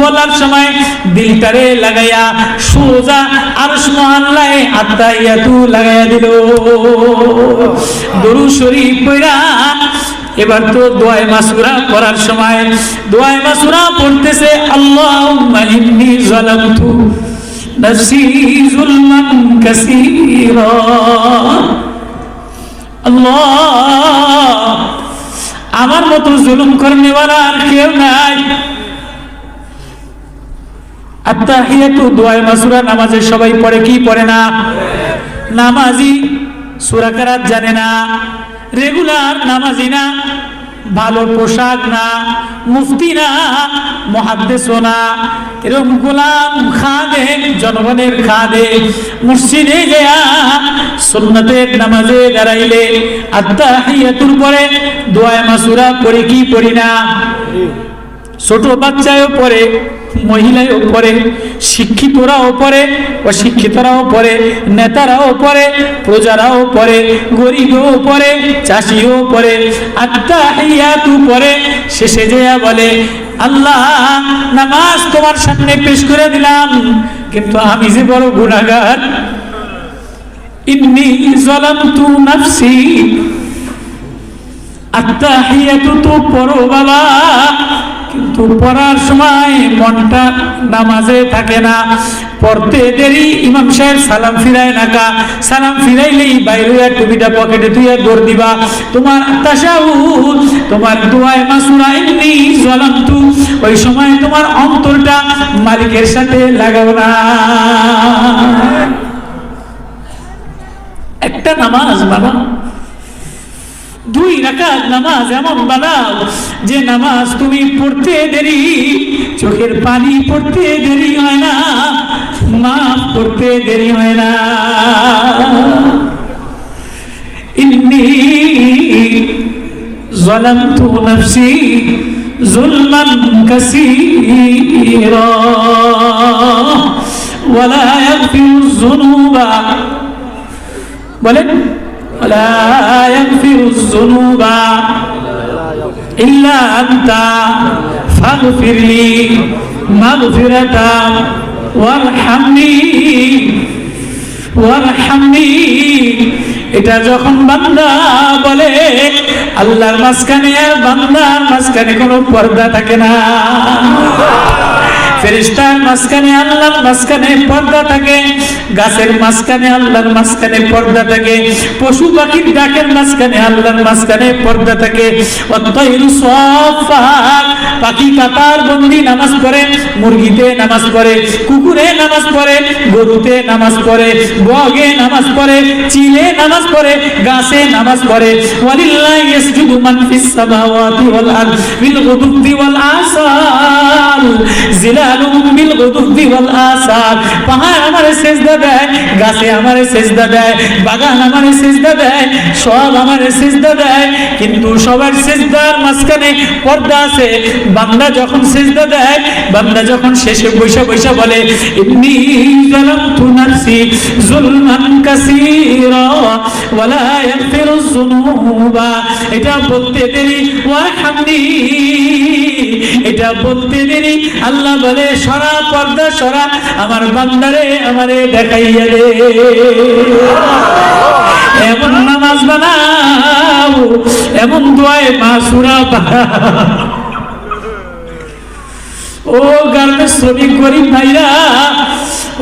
বলার সময় দিলটারে লাগাইয়া সোজা লাগাইয়া দিল। পড়া এবার তো দোয়ায় মাসুরা পড়ার সময় দোয়ায় মাসুরা পড়তেছে, আল্লাহুম্মা ইন্নী যালামতু নাফসি যুলমান কাসীরা। আল্লাহ আমার মতো জুলুম করনেওয়ালা আর কেউ নাই। আত্তাহিয়াতু দোয়ায় মাসুরা নামাজে সবাই পড়ে কি পড়ে না? নামাজি সুরাকারাত জানে না। রেগুলার নামাজি না। ভালো পোশাক না, মুফতি না মহাদ্দেশও না এরকম গোলাম খাদে, জনগণের খাদে, মসজিদে গেয়া সুন্নতের নামাজে দাঁড়াইলে আত্মা হাইয়াতুর পরে দোয়া মাসুরা পড়ে কি পড়ি না? ছোট বাচ্চায়ও পড়ে, মহিলায়ও পড়ে, শিক্ষিতরাও পড়ে, অশিক্ষিতরাও পড়ে, নেতারাও পড়ে, প্রজারাও পড়ে, গরিবও পড়ে, চাষিও পড়ে আত্মাহিয়াতু পরে শেষে যেয়া বলে, আল্লাহ, নামাজ তোমার সামনে পেশ করে দিলাম, কিন্তু আমি যে বড় গুণাগার ইন্নি জালামতু নাফসি। আত্মাহিয়াতু তো পড়ো বাবা কিন্তু পড়ার সময় মনটা নামাজে থাকে না। পড়তে দেরি, ইমাম সাহেব সালাম ফিরায় নাকা সালাম ফিরাইলেই বাইরে টুপিটা পকেটে তুই দৌড় দিবা। তোমার তাসাউদ তোমার দোয়ায় মাসুরা এমনি জ্বলন্তু। ওই সময় তোমার অন্তরটা মালিকের সাথে লাগাও না। একটা নামাজ বাবা দুই রাকাত নামাজ এমন বানাও যে নামাজ তুমি পড়তে দেরি চোখের পানি পড়তে দেরি হয় না মাফ করতে দেরি হয় না ইন্নি ظلمت نفسي ظلما كثيرا ولا يغفر الذنوب বলেন ولا يغفر الذنوب إلا أنت فاغفر لي مغفرة وارحمني ওয়ারহামনি এটা যখন বান্দা বলে আল্লাহর মাঝখানে আর বান্দার মাঝখানে কোনো পর্দা থাকে না ফেরেশতার মাঝখানে আল্লাহর মাঝখানে পর্দা থাকে, গাছের মাঝখানে আল্লাহর মাঝখানে পর্দা থাকে, পশু পাখির ডাকের মাঝখানে আল্লাহর মাঝখানে পর্দা থাকে। পাখি কাতার বন্দি নামাজ পড়ে, মুরগিতে নামাজ পড়ে, কুকুরে নামাজ পড়ে, গরুতে নামাজ পড়ে, বগে নামাজ পড়ে, চিলে নামাজ পড়ে, গাছে নামাজ পড়ে। ওয়ালিল্লাহি ইয়াসজুদু মান ফিস সামাওয়াতি ওয়াল আরদ, বিল গুদুবি ওয়াল আসাল। গাছে আমারে সেজদা দেয়, বাগান আমারে দেয় আমারে দেয়। কিন্তু সবার মাঝখানে বান্দা যখন সেজদা দেয়, বান্দা যখন শেষে বৈশা বৈশা বলে এটা বলতে দেরি, ওয়ারহামনি। এটা বলতে দেরি। আল্লাহ বলে, সরা, পর্দা সরা, আমার বান্দারে আমারে দেখাইয়া দে। এমন নামাজ বানাও, এমন দোয়ায় মাসুরা বানাও ও গ্রামের শ্রমিক, গরিব ভাইরা,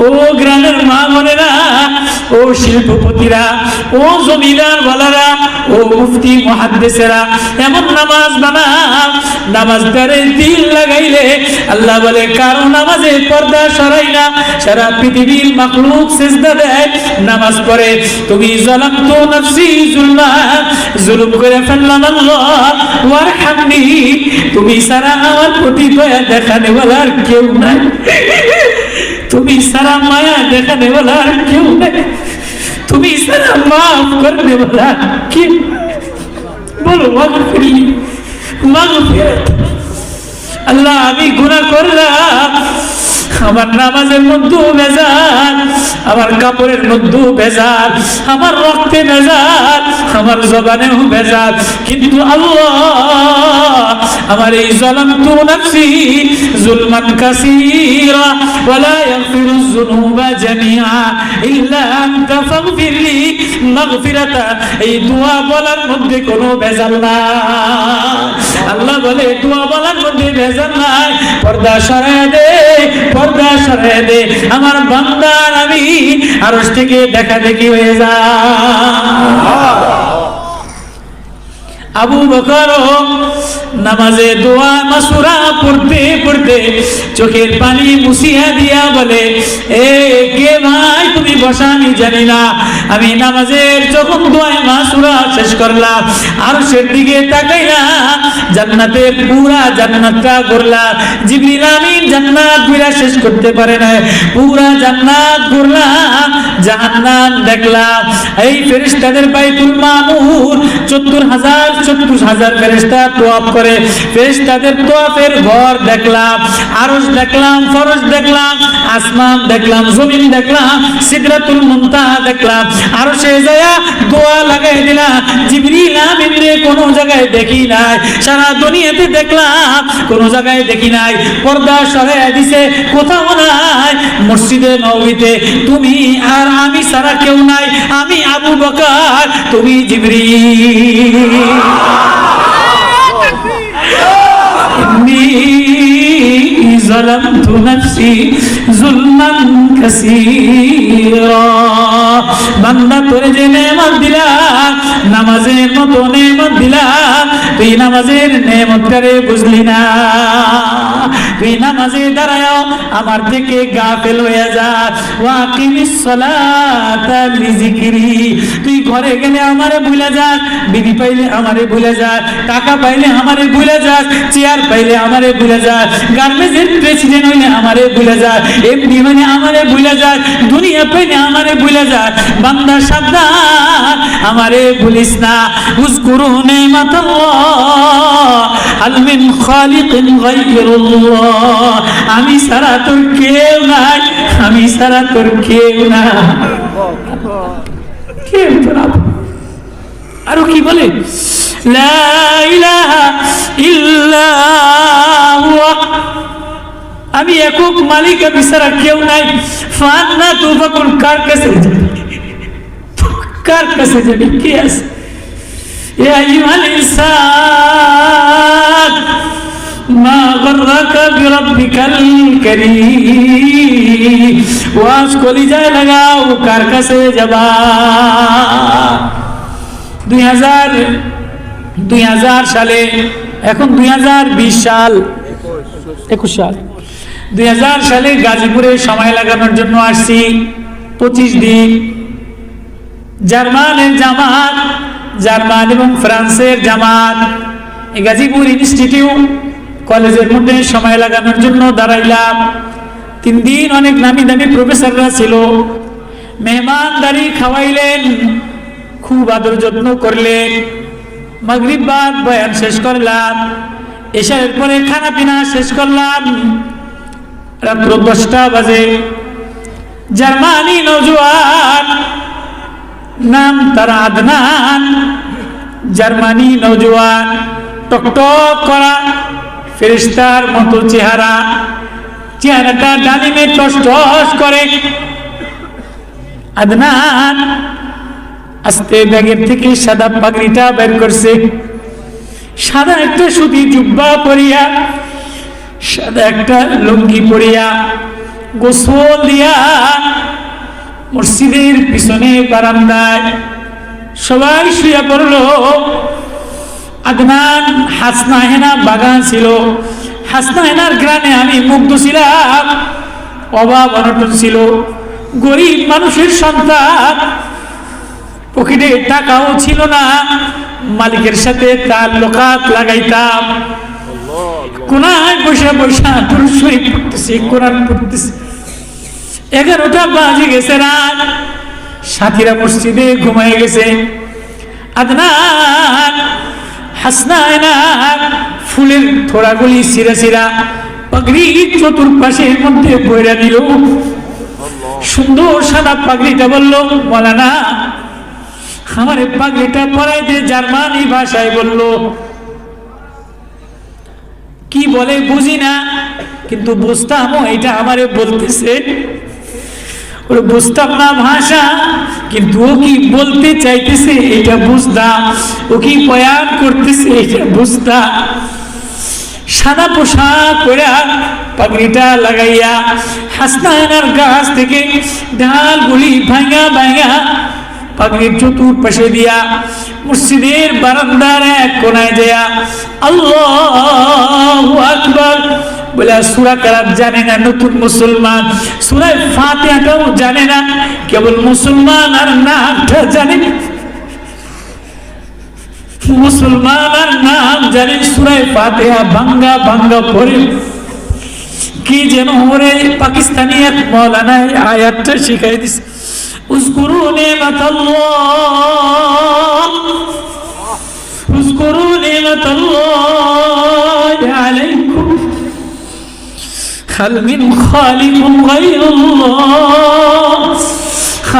ও গ্রামের মা বোনেরা ও শিল্পপতিরা, ও জমিদার বলারা, ও মুফতি মহাদ্দেশেরা, এমন নামাজ বানা নামাজদারে দিল লাগাইলে আল্লাহ বলে, কারও নামাজে পর্দা সরাই না। সারা পৃথিবীর মাকলুক সেজদা দেয়, নামাজ পড়ে। তুমি জলাম তো নফসি জুলমা, জুলুম করে ফেললাম আল্লাহ, ওয়ারহামনি। তুমি সারা আমার প্রতি দয়া দেখানে বলার কেউ নাই। তুমি সারা মায়া দেখা বলার কেউ নেই। তুমি সারা মাফ করনে বলা কি বলো মাগফিরি মাগফিরাত। আল্লাহ, আমি গুনাহ করলাম। আমার নামাজের মধ্যেও বেজাল আমার কাপড়ের মধ্যেও বেজাল আমার রক্তে বেজাল আমার জবানেও বেজাল কিন্তু আল্লাহ আমার এই জলাম তু নাফসি জুলমান কাসিরা, ওয়ালা ইয়াগফিরু যুনুবা জামিআ, ইল্লা আনতা ফাগফিরলি মাগফিরাতা। এই দোয়া বলার মধ্যে কোনো বেজাল না আল্লাহ বলে দোয়া বলার মধ্যে ভেজাল নাই। পর্দা সরায় দে পর্দা সরায় দে। আমার বান্দার আমি আরশ থেকে দেখা দেখি হয়ে যা। আবু বকর নামাজে দোয়া মাসুরা পড়তে পড়তে চোখের পানি মুছিয়া দিয়া বলে, এ কে ভাই, তুমি বসা আমি জানি না। আমি নামাজের যখন দোয়া মাসুরা শেষ করলাম আর সের দিকে তাকাইলা জান্নাতের পুরা জান্নাতটা করলাম জিবরিল আমিন জান্নাত ঘুরা শেষ করতে পারে না পুরা জান্নাত ঘুরলাম জাহান্নাম দেখলাম এই ফেরেশতাদের বাইতুল মামুর চতুর হাজার চতুর হাজার ফেরেশতা তোয়াফ করে ফেরেশতাদের তোয়াফের ঘর দেখলাম, আরশ দেখলাম, ফরশ দেখলাম, আসমান দেখলাম, জমিন দেখলাম, সিদরাতুল মুনতাহা দেখলাম। আরও সে জায়গা দোয়া লাগাই দিলাম, জিবরিল আমিন রে কোনো জায়গায় দেখি নাই, সারা দুনিয়াতে দেখলাম, কোনো জায়গায় দেখি নাই। পর্দা সরাই দিছে, কোথাও নাই, মসজিদে নবীতে। তুমি আর আমি সারা কেউ নাই, আমি আবু বকর, তুমি জিবরিল। إني ظلمت نفسي ظلما كثيرا বান্দা তোরে যে নেমত দিলাম নামাজের মতো নেমত দিলাম তুই নামাজের নেমতটারে বুঝলি না। তুই নামাজে দাঁড়ায় আমার থেকে গা গাফেল হয়ে যা। ওয়াকিমিস সালাতা লিজিকরি তুই ঘরে গেলে আমারে ভুলে যাস বিবি পাইলে আমারে ভুলে যাস টাকা পাইলে আমারে ভুলে যাস চেয়ার পাইলে আমারে ভুলে যাস গার্মেন্টসের প্রেসিডেন্ট হইলে আমারে ভুলে যাস এমডি মানে আমারে ভুলে যাস দুনিয়া পাইলে আমারে ভুলে যাস বান্দা সাবধান আমারে ভুলিস না। উজকুরু নিমাতাল্লাহ আমি সারা তোর কেউ নাই। আমি সারা তোর কেউ না। কেউ তো না। আরও কি বলে? আমি একক মালিক, আমি সারা কেউ নাই। ফান্না তুফাকুল কার কাছে যাবে? কার কাছে যাবে? কে আছে? يا أيها الإنسان ما غرك بربك الكريم ওয়াজ কলিজায় লাগাও কার কাছে যাবা দুই হাজার দুই হাজার সালে এখন দুই হাজার বিশ সাল একুশ সাল দুই হাজার সালে গাজীপুরে সময় লাগানোর জন্য আসছি পঁচিশ দিন জার্মানের জামাত জার্মান এবং ফ্রান্সের জামাত। গাজীপুর ইনস্টিটিউট কলেজের মধ্যে সময় লাগানোর জন্য দাঁড়াইলাম। তিন দিন অনেক নামি দামি প্রফেসররা ছিল। মেহমানদারি খাওয়াইলেন, খুব আদর যত্ন করলেন। বাদ বয়ান শেষ করলাম। এসারের পরে খানা পিনা শেষ করলাম। রাত্র দশটা বাজে। জার্মানি নজওয়ান নাম তার আদনান। জার্মানি নজওয়ান টকটক করা ফেরিস্তার মতো চেহারা। চেহারাটা ডালিমে টস টস করে। আদনান আস্তে ব্যাগের থেকে সাদা পাগড়িটা বের করছে। সাদা একটা সুতি জুব্বা পরিয়া, সাদা একটা লুঙ্গি পরিয়া। গোসল দিয়া মসজিদের পিছনে বারান্দায় সবাই শুয়ে পড়ল। আদনান হাসনা হেনা বাগান ছিল। হাসনা হেনার গ্রামে আমি মুগ্ধ ছিলাম, অভাব অনটন ছিল। গরিব মানুষের সন্তান, পকেটে টাকাও ছিল না। মালিকের সাথে তার লোকাত লাগাইতাম। কোনায় বসে বসে পুরুষ শরীফ পড়তেছে, কোরআন পড়তেছে। এগারোটা বাজে গেছে রাত। সাথীরা মসজিদে ঘুমায় গেছে। আদনান হাসনায়না ফুলের থোড়াগুলি সিরা সিরা পাগড়ি চতুর্পাশের মধ্যে বইরা দিল। সুন্দর সাদা পাগড়িটা বলল, মলানা, আমার পাগড়িটা পরাই দিয়ে জার্মানি ভাষায় বলল। কি বলে বুঝি না, কিন্তু বুঝতাম এটা আমারে বলতেছে। ওরে বুঝতাম না ভাষা, কিন্তু ও কি বলতে চাইতেছে এটা বুঝতাম, ও কি বয়ান করতেছে এটা বুঝতাম। সাদা পোশাক করে পাগড়িটা লাগাইয়া হাসনায়নার গাছ থেকে ডালগুলি ভাঙা ভাঙা পাগড়ির চতুর্পাশে দিয়া মসজিদের বারান্দার এক কোনায় দেয়া আল্লাহ বলে, সুরা কারাত জানে না, নতুন মুসলমান। সুরায় ফাতিহাটাও জানে না, কেবল মুসলমান আর নামটা জানে। মুসলমান আর নাম জানে, সুরায় ফাতিহা ভাঙ্গা ভাঙ্গা পড়ে। কি যেন ওরে পাকিস্তানি এক মৌলানা আয়াতটা শিখাই দিছে। উস্কুরু নেমাত উস্কুরু নেমাত আলাইকুম هل من خالق غير الله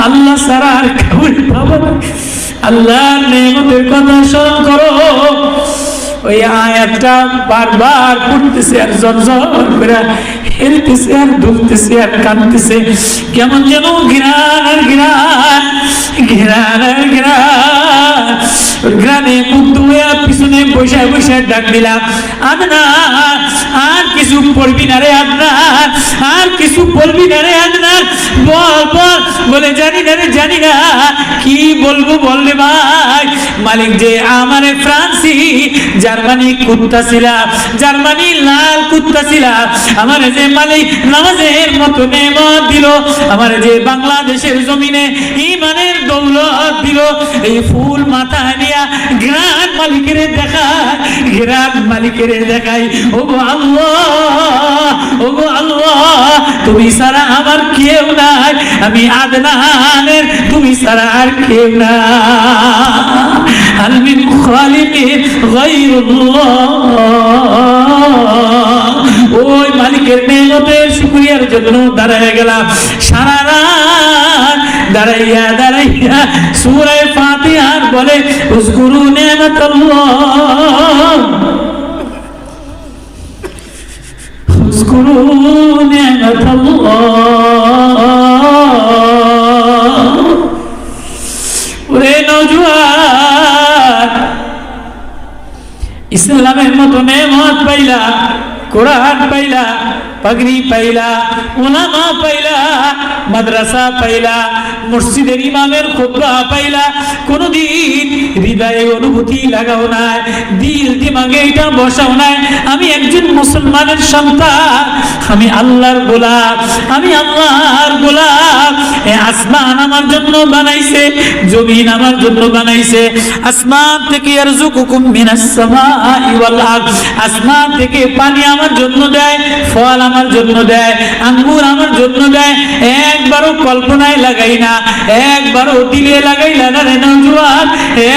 আল্লাহ সারা আর কেউ পাবো না আল্লাহর নেমতের কথা স্মরণ করো ওই আয়াতটা বারবার পড়তেছে আর জর্জর করে হেলতেছে আর দুলতেছে আর কাঁদতেছে কেমন যেন ঘিরান আর ঘিরান ঘিরান আর ঘিরান গ্রামে মুগ্ধ হয়ে পিছনে বসে বসে ডাক দিলাম আদনান আর কিছু পড়বি না রে আদনান আর কিছু বলবি না রে আদনান বল বল। বলে, জানি না রে, জানি না, কি বলব বললে ভাই। মালিক যে, আমারে ফ্রান্সি, জার্মানি কুত্তা ছিলাম জার্মানি লাল কুত্তা ছিলাম আমার যে মালিক নামাজের মতো নেমত দিল, আমার যে বাংলাদেশের জমিনে ইমানের দৌলত দিল, এই ফুল মাথা মালিকের দেখায় গ্রাম মালিকের দেখাই আল্লাহ আল্লাহ, তুমি সারা আমার কেউ নাই, আমি আদনানের, তুমি সারা আর কেউ না খালিকের ওই মালিকের মেহনতের শুক্রিয়ার জন্য দাঁড়ায় গেলাম। সারা রাত দাঁড়াইয়া দাঁড়াইয়া সুরায় আর বলে উসগুরু নেমাতাল্লাহ উসগুরু নেমাতাল্লাহ ওরে নওজোয়ান ইসলামের মতো নেমত পাইলা কোরআন পাইলা পাগড়ি পাইলা ওলামা পাইলা মাদ্রাসা পাইলা মসজিদের ইমামের খুতবা পাইলা কোনদিন হৃদয়ে অনুভূতি লাগাও নাই দিল দিমাগে এটা বসাও নাই আমি একজন মুসলমানের সন্তান, আমি আল্লাহর গোলাপ আমি আল্লাহর গোলাপ আসমান আমার জন্য বানাইছে, জমিন আমার জন্য বানাইছে। আসমান থেকে ইয়ারযুকুকুম মিনাস সামাই ওয়াল আরদ। আসমান থেকে পানি আমার জন্য দেয়, ফল আমার জন্য দেয়, আঙ্গুর আমার জন্য দেয়। একবারও কল্পনায় লাগাই না, একবারও দিলে লাগাইলা না রে নজওয়ান,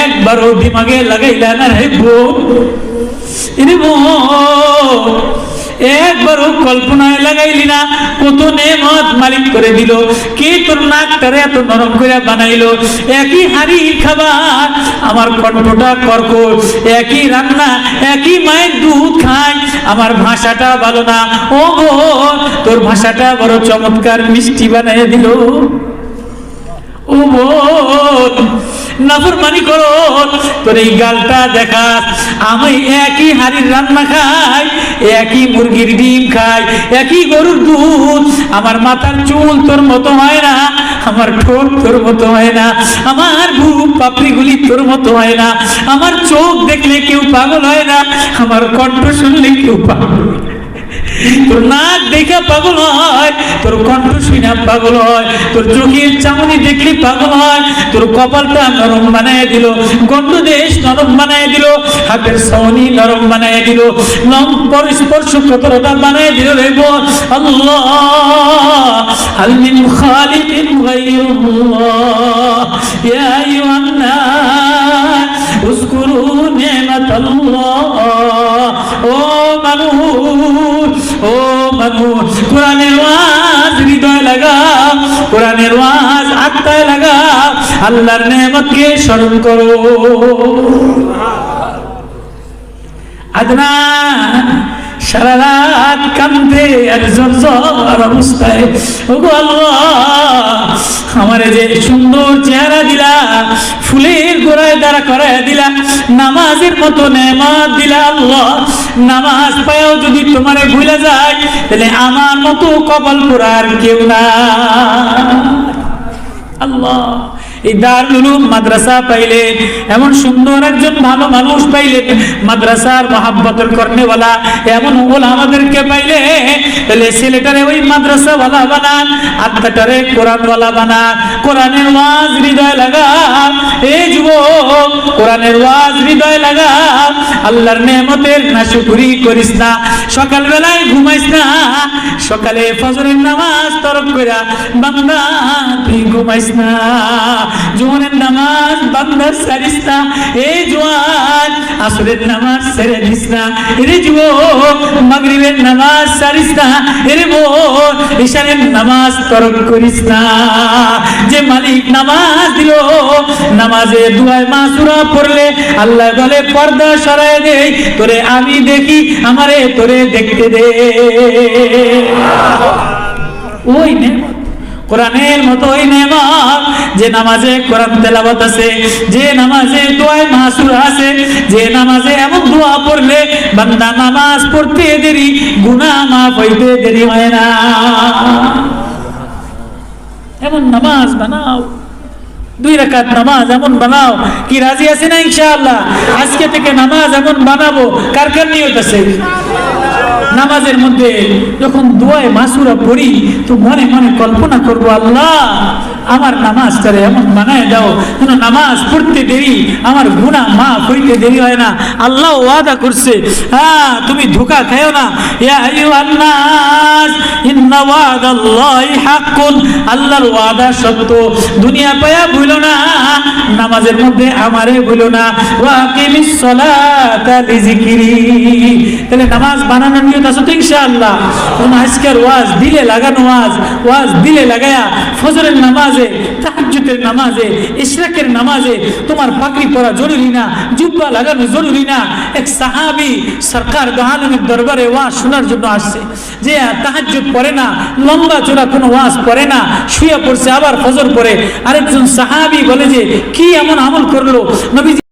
একবারও দিমাগে লাগাইলা না রে বউ এরে বউ একবারও কল্পনায় লাগাইলি না। কত নেমত মালিক করে দিল। কে তোর নাকটারে এত নরম করে বানাইলো? একই হাড়ি খাবার, আমার কণ্ঠটা কর্কট একই রান্না, একই মায়ের দুধ খায়। আমার ভাষাটা ভালো না। ও গো তোর ভাষাটা বড় চমৎকার মিষ্টি বানাই দিল। ও বোন নাফরমানি করো, তোর এই গালটা দেখা আমি একই হাড়ির রান্না খাই, একই মুরগির ডিম খাই, একই গরুর দুধ আমার মাথার চুল তোর মতো হয় না, আমার ঠোঁট তোর মতো হয় না, আমার বুক পাপড়িগুলি তোর মতো হয় না, আমার চোখ দেখলে কেউ পাগল হয় না, আমার কণ্ঠ শুনলে কেউ পাগল হয় না। তোর নাক দেখে পাগল হয়, তোর কণ্ঠ শুনে পাগল হয়, তোর চোখের চামনি দেখলে পাগল হয়, তোর কপালটা নরম বানায় দিল গন্ড দেশ নরম বানায় দিল, হাতের সনি নরম বানায় দিল নম পরস্পর্শ কতটা বানায় দিল রে বোন। আল্লাহ, হাল মিন খালিকিন গায়রুল্লাহ। ইয়া আইয়ুহান উস্কুরু নেমাতাল্লাহ ও মানুষ ও মানুষ, কোরআনের ওয়াজ হৃদয় লাগা, কোরআনের ওয়াজ আত্মায় লাগা, আল্লাহর নেমতকে স্মরণ করো। আদনা সারা রাত কান্দে আর জর্জর অবস্থায়। ওগো আমারে যে সুন্দর চেহারা দিলা, ফুলের গোড়ায় দাঁড়া করায় দিলা, নামাজের মতো নেমাত দিলা আল্লাহ। নামাজ পায়াও যদি তোমারে ভুলে যায়, তাহলে আমার মতো কপাল পোড়ার কেউ না আল্লাহ এই দারুল মাদ্রাসা পাইলে, এমন সুন্দর একজন ভালো মানুষ পাইলে, মাদ্রাসার মহাব্বতের কর্নেওয়ালা, এমন ওলা আমাদেরকে পাইলে, তাহলে ছেলেটারে ওই মাদ্রাসাওয়ালা বানান, আত্মাটারে কোরআনওয়ালা বানান, কোরআনের ওয়াজ হৃদয় লাগা এই যুবক, কোরআনের ওয়াজ হৃদয় লাগা আল্লাহর নেমতের না শুকুরি করিস না সকাল বেলায় ঘুমাইস না, সকালে ফজরের নামাজ তরক কইরা বান্দা তুই ঘুমাইস না। জোহরের নামাজ বান্দা সারিস না এই জোয়ান আসরের নামাজ ছেড়ে দিস না। এরে যুবক মাগরিবের নামাজ সারিস না। এরে বোন ঈশানের নামাজ তরক করিস না। যে মালিক নামাজ দিল নামাজে দুয়ায় মাসুরা পড়লে আল্লাহ বলে পর্দা সরায় দেই তোরে আমি দেখি আমারে তোরে দেখতে দে। ওই নেমত কোরআনের মতো ওই নেমত যে নামাজে কোরআন তেলাবত আছে, যে নামাজে দোয়ায় মাসুর আছে, যে নামাজে এমন দোয়া পড়লে বান্দা নামাজ পড়তে দেরি, গুনাহ মাফ হইতে দেরি হয় না। এমন নামাজ বানাও। দুই রাকাত নামাজ এমন বানাও। কি রাজি আছে না ইনশাআল্লাহ? আজকে থেকে নামাজ এমন বানাবো। কার কার নিয়ত আছে? নামাজের মধ্যে যখন দোয়ায় মাসুরা পড়ি, তো মনে মনে কল্পনা করব, আল্লাহ, আমার নামাজটারে এমন বানায় দাও যেন নামাজ পড়তে দেরি, আমার গুণা মা হইতে দেরি হয় না। আল্লাহ ওয়াদা করছে হ্যাঁ তুমি ধোকা খাও না। আল্লাহর ওয়াদা সত্য। দুনিয়া পায়া ভুলো না। নামাজের মধ্যে আমারে ভুলো না। তাহলে নামাজ নিয়ত তো ইনশাআল্লাহ। আজকের ওয়াজ দিলে লাগানো ওয়াজ ওয়াজ দিলে লাগায়া ফজরের নামাজে নামাজে, ইশরাকের নামাজে তোমার পাকড়ি পরা জরুরি না, জুব্বা লাগানো জরুরি না। এক সাহাবী সরকার দরবারে ওয়াজ শোনার জন্য আসছে। যে তাহাজ্জুদ পড়ে না, লম্বা চূড়া কোনো ওয়াজ পড়ে না, শুয়ে পড়ছে, আবার ফজর পড়ে। আরেকজন সাহাবি বলে যে কি এমন আমল করল? নবী